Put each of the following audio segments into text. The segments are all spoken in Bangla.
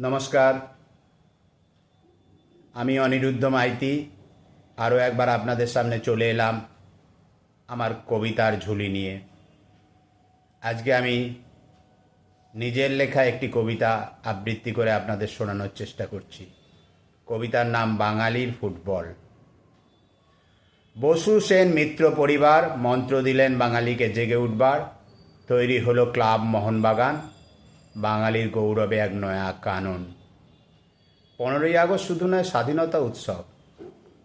নমস্কার। আমি অনিরুদ্ধ মাইতি। আরও একবার আপনাদের সামনে চলে এলাম আমার কবিতার ঝুলি নিয়ে। আজকে আমি নিজের লেখা একটি কবিতা আবৃত্তি করে আপনাদের শোনানোর চেষ্টা করছি। কবিতার নাম বাঙালির ফুটবল। বসু সেন মিত্র পরিবার, মন্ত্র দিলেন বাঙালিকে জেগে উঠবার। তৈরি হলো ক্লাব মোহনবাগান। বাঙালির গৌরবে এক নয়া কানন। পনেরোই আগস্ট শুধু নয়, স্বাধীনতা উৎসব।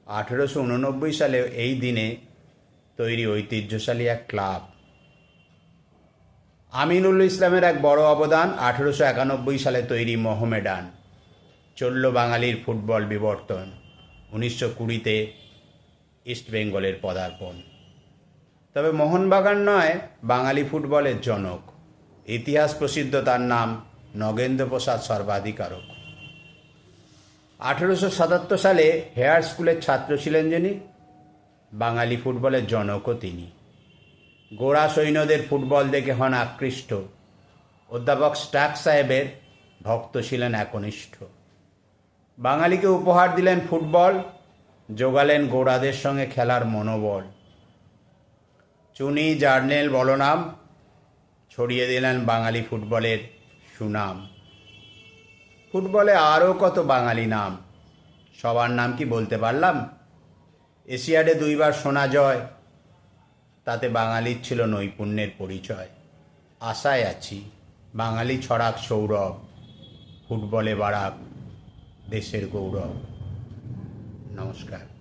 আঠেরোশো উননব্বই সালে এই দিনে তৈরি ঐতিহ্যশালী এক ক্লাব। আমিনুল ইসলামের এক বড় অবদান আঠেরোশো একানব্বই সালে তৈরি মোহামেডান, চলল বাঙালির ফুটবল বিবর্তন, উনিশশো কুড়িতে ইস্টবেঙ্গলের পদার্পণ। তবে মোহনবাগান নয়, বাঙালি ফুটবলের জনক। ইতিহাস প্রসিদ্ধ তার নাম নগেন্দ্র প্রসাদ সর্বাধিকারক। আঠেরোশো সাতাত্তর সালে হেয়ার স্কুলের ছাত্র ছিলেন যিনি, বাঙালি ফুটবলের জনকও তিনি। গোড়া সৈন্যদের ফুটবল দেখে হন আকৃষ্ট। অধ্যাপক স্টাক সাহেবের ভক্ত ছিলেন একনিষ্ঠ। বাঙালিকে উপহার দিলেন ফুটবল যোগালেন গোড়াদের সঙ্গে খেলার মনোবল। চুনি, জার্নেল বলনাম ছড়িয়ে দিলেন বাঙালি ফুটবলের সুনাম। ফুটবলে আরও কত বাঙালি নাম? সবার নাম কি বলতে পারলাম? এশিয়াডে দুইবার সোনা জয়, তাতে বাঙালির ছিল নৈপুণ্যের পরিচয়। আশায় আছি বাঙালি ছড়াক সৌরভ, ফুটবলে বাড়াক দেশের গৌরব। নমস্কার।